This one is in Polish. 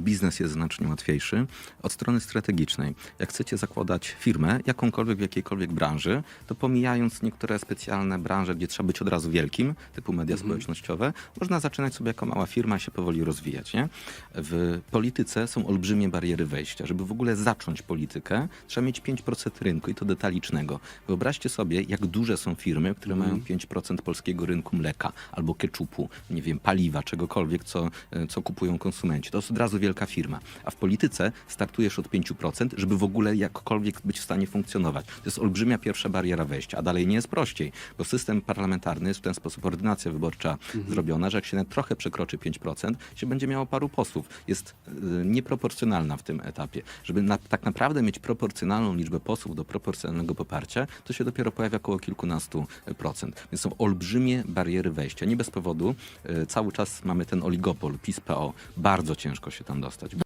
biznes jest znacznie łatwiejszy. Od strony strategicznej, jak chcecie zakładać firmę, jakąkolwiek w jakiejkolwiek branży, to pomijając niektóre specjalne branże, gdzie trzeba być od razu wielkim, typu media społecznościowe, można zaczynać sobie jako mała firma i się powoli rozwijać. Nie? W polityce są olbrzymie bariery wejścia. Żeby w ogóle zacząć politykę, trzeba mieć 5% rynku i to detalicznego. Wyobraźcie sobie, jak duże są firmy, które mają 5% polskiego rynku mleka albo keczupu, nie wiem, paliwa, czegokolwiek, co, e, co kupują konsumenci. To jest od razu wielka firma. A w polityce startujesz od 5%, żeby w ogóle jakkolwiek być w stanie funkcjonować. To jest olbrzymia pierwsza bariera wejścia, a dalej nie jest prościej, bo system parlamentarny jest w ten sposób ordynacja wyborcza zrobiona, że jak się nawet trochę przekroczy 5%, się będzie miało paru posłów. Jest y, nieproporcjonalna w tym etapie. Żeby na, tak naprawdę mieć proporcjonalną liczbę posłów do proporcjonalnego poparcia, to się dopiero pojawia około kilkunastu procent. Więc są olbrzymie bariery wejścia. Nie bez powodu y, cały czas mamy ten oligopol PiS-PO. Bardzo ciężko się tam dostać.